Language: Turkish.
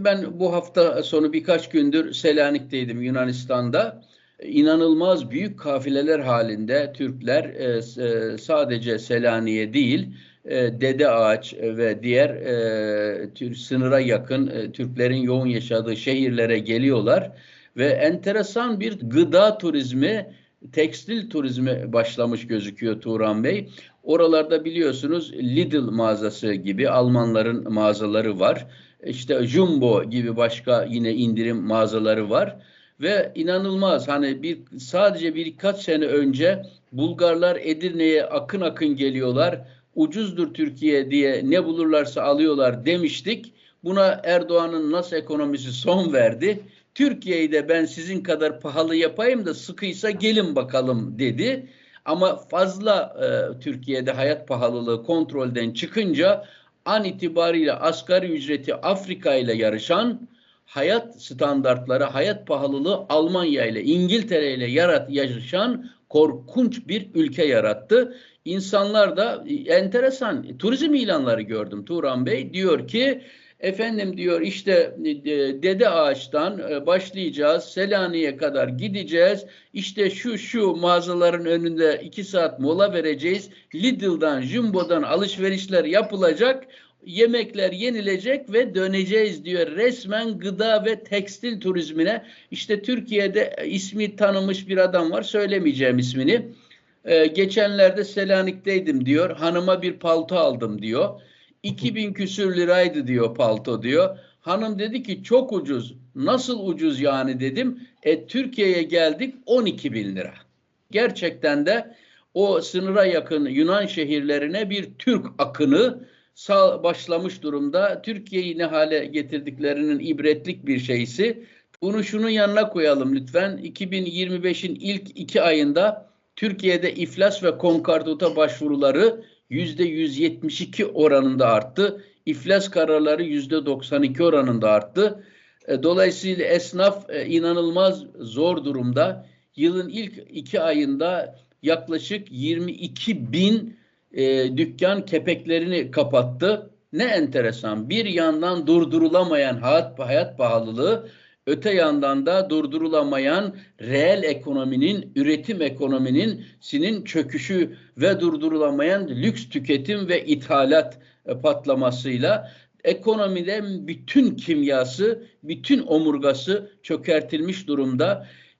Ben bu hafta sonu birkaç gündür Selanik'teydim Yunanistan'da. İnanılmaz büyük kafileler halinde Türkler e, e, sadece Selanik'e değil e, Dede Ağaç ve diğer sınıra yakın Türklerin yoğun yaşadığı şehirlere geliyorlar ve enteresan bir gıda turizmi, tekstil turizmi başlamış gözüküyor Turan Bey. Oralarda biliyorsunuz Lidl mağazası gibi Almanların mağazaları var. İşte Jumbo gibi başka yine indirim mağazaları var ve inanılmaz hani bir sadece birkaç sene önce Bulgarlar Edirne'ye akın akın geliyorlar. Ucuzdur Türkiye diye ne bulurlarsa alıyorlar demiştik. Buna Erdoğan'ın nasıl ekonomisi son verdi. Türkiye'yi de ben sizin kadar pahalı yapayım da sıkıysa gelin bakalım dedi. Ama fazla e, Türkiye'de hayat pahalılığı kontrolden çıkınca an itibariyle asgari ücreti Afrika ile yarışan hayat standartları, hayat pahalılığı Almanya ile İngiltere ile yarat, yarışan korkunç bir ülke yarattı. İnsanlar da enteresan turizm ilanları gördüm Turan Bey diyor ki Efendim diyor işte e, Dede Ağaç'tan e, başlayacağız. Selanik'e kadar gideceğiz. İşte şu şu mağazaların önünde iki saat mola vereceğiz. Lidl'dan, Jumbo'dan alışverişler yapılacak. Yemekler yenilecek ve döneceğiz diyor. Resmen gıda ve tekstil turizmine. İşte Türkiye'de ismi tanımış bir adam var. Söylemeyeceğim ismini. Ee, geçenlerde Selanik'teydim diyor. Hanıma bir palto aldım diyor. 2000 küsür liraydı diyor palto diyor. Hanım dedi ki çok ucuz. Nasıl ucuz yani dedim. E Türkiye'ye geldik 12 bin lira. Gerçekten de o sınıra yakın Yunan şehirlerine bir Türk akını sağ başlamış durumda. Türkiye'yi ne hale getirdiklerinin ibretlik bir şeysi. Bunu şunun yanına koyalım lütfen. 2025'in ilk iki ayında Türkiye'de iflas ve konkordata başvuruları 172 oranında arttı. İflas kararları yüzde 92 oranında arttı. E, dolayısıyla esnaf e, inanılmaz zor durumda. Yılın ilk iki ayında yaklaşık 22 bin e, dükkan kepeklerini kapattı. Ne enteresan. Bir yandan durdurulamayan hayat, hayat pahalılığı, öte yandan da durdurulamayan reel ekonominin, üretim ekonominin sinin çöküşü ve durdurulamayan lüks tüketim ve ithalat e, patlamasıyla ekonomide bütün kimyası, bütün omurgası çökertilmiş durumda.